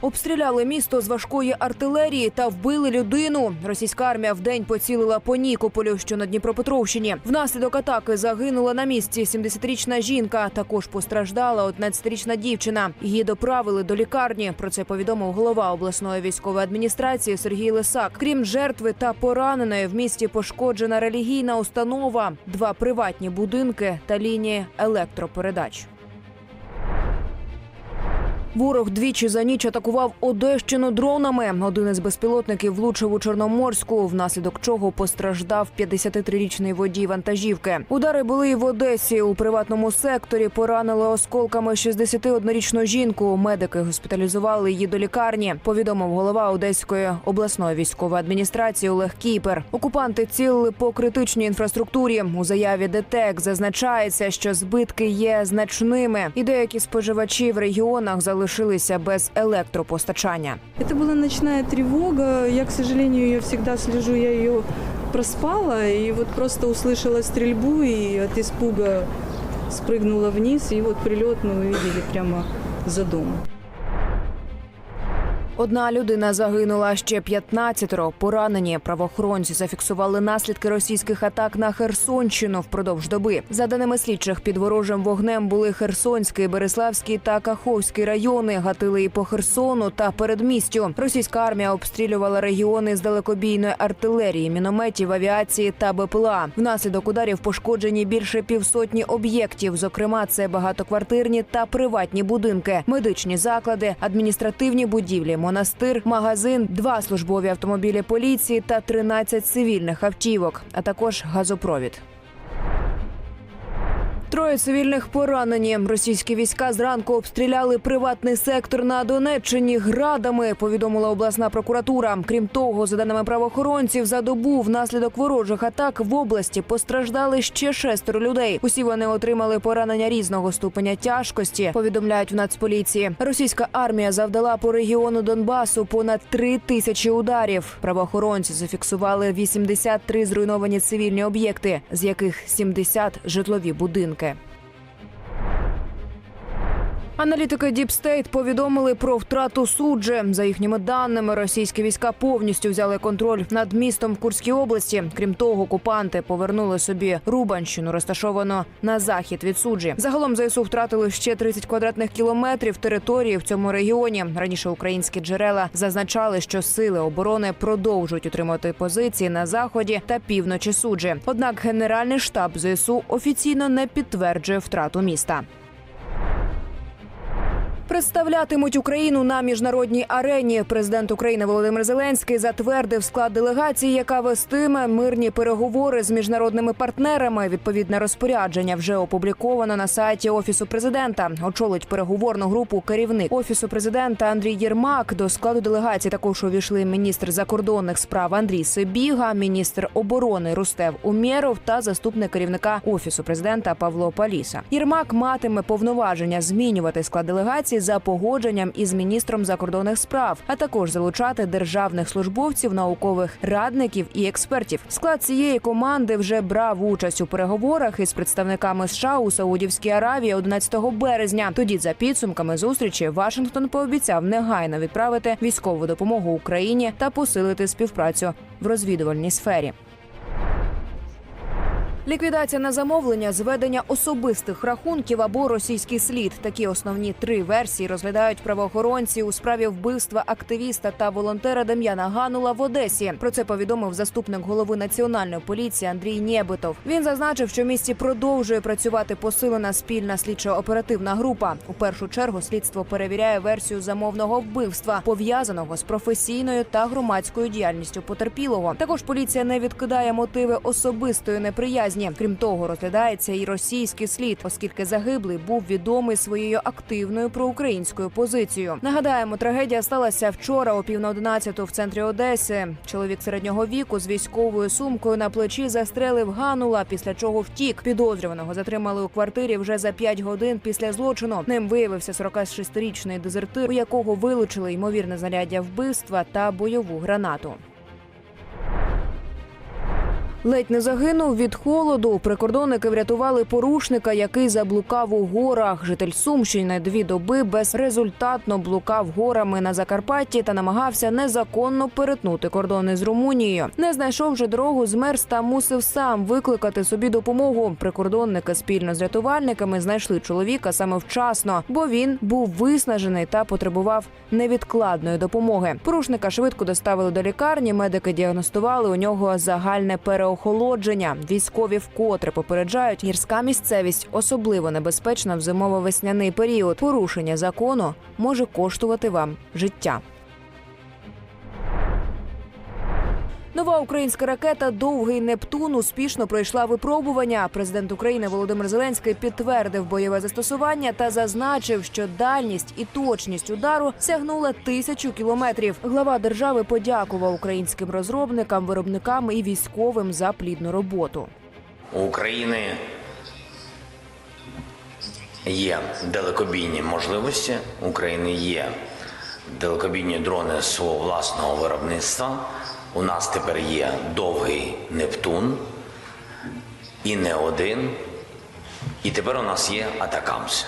Обстріляли місто з важкої артилерії та вбили людину. Російська армія вдень поцілила по Нікополю, що на Дніпропетровщині. Внаслідок атаки загинула на місці 70-річна жінка. Також постраждала 11-річна дівчина. Її доправили до лікарні. Про це повідомив голова обласної військової адміністрації Сергій Лисак. Крім жертви та пораненої, в місті пошкоджена релігійна установа, два приватні будинки та лінії електропередач. Ворог двічі за ніч атакував Одещину дронами. Один із безпілотників влучив у Чорноморську, внаслідок чого постраждав 53-річний водій вантажівки. Удари були і в Одесі. У приватному секторі поранили осколками 61-річну жінку. Медики госпіталізували її до лікарні. Повідомив голова Одеської обласної військової адміністрації Олег Кіпер. Окупанти цілили по критичній інфраструктурі. У заяві ДТЕК зазначається, що збитки є значними, і деякі споживачі в регіонах залишилися без електропостачання. Это была ночная тревога. Я, к сожалению, ее всегда слежу, я ее проспала. И вот просто услышала стрельбу и от испуга спрыгнула вниз. И вот прилет мы увидели прямо за домом. Одна людина загинула, ще 15 поранені. Правоохоронці зафіксували наслідки російських атак на Херсонщину впродовж доби. За даними слідчих, під ворожим вогнем були Херсонський, Береславський та Каховський райони. Гатили і по Херсону та передмістю. Російська армія обстрілювала регіони з далекобійної артилерії, мінометів, авіації та БПЛА. Внаслідок ударів пошкоджені більше півсотні об'єктів. Зокрема, це багатоквартирні та приватні будинки, медичні заклади, адміністративні будівлі, монастир, магазин, два службові автомобілі поліції та 13 цивільних автівок, а також газопровід. Троє цивільних поранені. Російські війська зранку обстріляли приватний сектор на Донеччині градами. Повідомила обласна прокуратура. Крім того, за даними правоохоронців, за добу внаслідок ворожих атак в області постраждали ще шестеро людей. Усі вони отримали поранення різного ступеня тяжкості. Повідомляють в Нацполіції. Російська армія завдала по регіону Донбасу понад три тисячі ударів. Правоохоронці зафіксували 83 зруйновані цивільні об'єкти, з яких 70 – житлові будинки. Аналітики State повідомили про втрату суджі. За їхніми даними, російські війська повністю взяли контроль над містом в Курській області. Крім того, окупанти повернули собі Рубанщину, розташовану на захід від суджі. Загалом ЗСУ втратили ще 30 квадратних кілометрів території в цьому регіоні. Раніше українські джерела зазначали, що сили оборони продовжують утримувати позиції на заході та півночі суджі. Однак генеральний штаб ЗСУ офіційно не підтверджує втрату міста. Представлятимуть Україну на міжнародній арені. Президент України Володимир Зеленський затвердив склад делегації, яка вестиме мирні переговори з міжнародними партнерами. Відповідне розпорядження вже опубліковано на сайті офісу президента. Очолить переговорну групу керівник офісу президента Андрій Єрмак. До складу делегації також увійшли міністр закордонних справ Андрій Сибіга, міністр оборони Рустев Умєров та заступник керівника офісу президента Павло Паліса. Єрмак матиме повноваження змінювати склад делегації за погодженням із міністром закордонних справ, а також залучати державних службовців, наукових радників і експертів. Склад цієї команди вже брав участь у переговорах із представниками США у Саудівській Аравії 11 березня. Тоді, за підсумками зустрічі, Вашингтон пообіцяв негайно відправити військову допомогу Україні та посилити співпрацю в розвідувальній сфері. Ліквідація на замовлення, зведення особистих рахунків або російський слід. Такі основні три версії розглядають правоохоронці у справі вбивства активіста та волонтера Дем'яна Ганула в Одесі. Про це повідомив заступник голови національної поліції Андрій Нєбитов. Він зазначив, що в місті продовжує працювати посилена спільна слідчо-оперативна група. У першу чергу слідство перевіряє версію замовного вбивства, пов'язаного з професійною та громадською діяльністю потерпілого. Також поліція не відкидає мотиви особистої неприязні. Крім того, розглядається і російський слід, оскільки загиблий був відомий своєю активною проукраїнською позицією. Нагадаємо, трагедія сталася вчора о пів на одинадцяту в центрі Одеси. Чоловік середнього віку з військовою сумкою на плечі застрелив Ганула, після чого втік. Підозрюваного затримали у квартирі вже за 5 годин після злочину. Ним виявився 46-річний дезертир, у якого вилучили ймовірне знаряддя вбивства та бойову гранату. Ледь не загинув від холоду. Прикордонники врятували порушника, який заблукав у горах. Житель Сумщини дві доби безрезультатно блукав горами на Закарпатті та намагався незаконно перетнути кордони з Румунією. Не знайшовши дорогу, змерз та мусив сам викликати собі допомогу. Прикордонники спільно з рятувальниками знайшли чоловіка саме вчасно, бо він був виснажений та потребував невідкладної допомоги. Порушника швидко доставили до лікарні. Медики діагностували у нього загальне переохолодження. Військові вкотре попереджають, гірська місцевість особливо небезпечна в зимово-весняний період. Порушення закону може коштувати вам життя. Нова українська ракета Довгий Нептун успішно пройшла випробування. Президент України Володимир Зеленський підтвердив бойове застосування та зазначив, що дальність і точність удару сягнула тисячу кілометрів. Глава держави подякував українським розробникам, виробникам і військовим за плідну роботу. У України є далекобійні можливості. України є далекобійні дрони свого власного виробництва. У нас тепер є довгий Нептун і не один. І тепер у нас є Атакамс.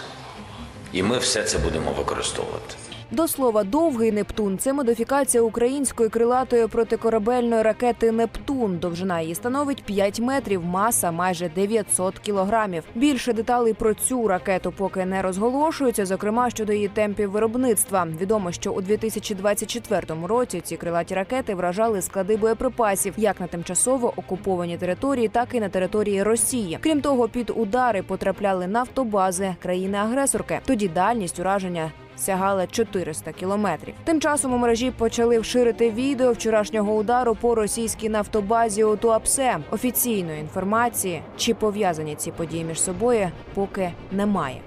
І ми все це будемо використовувати. До слова, довгий Нептун це модифікація української крилатої протикорабельної ракети Нептун. Довжина її становить 5 метрів, маса майже 900 кілограмів. Більше деталей про цю ракету поки не розголошуються, зокрема щодо її темпів виробництва. Відомо, що у 2024 році ці крилаті ракети вражали склади боєприпасів як на тимчасово окуповані території, так і на території Росії. Крім того, під удари потрапляли нафтобази країни-агресорки. Тоді дальність ураження сягала 400 кілометрів. Тим часом у мережі почали вширити відео вчорашнього удару по російській нафтобазі у Туапсе. Офіційної інформації, чи пов'язані ці події між собою, поки немає.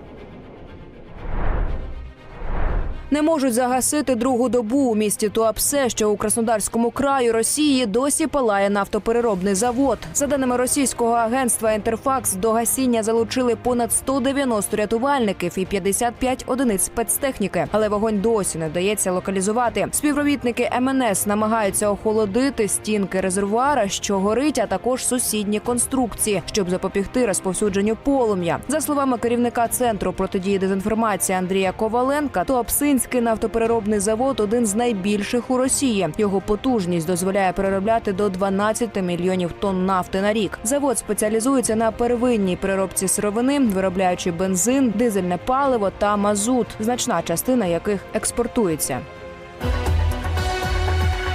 Не можуть загасити другу добу у місті Туапсе, що у Краснодарському краю Росії досі палає нафтопереробний завод. За даними російського агентства Інтерфакс, до гасіння залучили понад 190 рятувальників і 55 одиниць спецтехніки. Але вогонь досі не вдається локалізувати. Співробітники МНС намагаються охолодити стінки резервуара, що горить, а також сусідні конструкції, щоб запобігти розповсюдженню полум'я. За словами керівника центру протидії дезінформації Андрія Коваленка, Туапсинський нафтопереробний завод один з найбільших у Росії. Його потужність дозволяє переробляти до 12 мільйонів тонн нафти на рік. Завод спеціалізується на первинній переробці сировини, виробляючи бензин, дизельне паливо та мазут, значна частина яких експортується.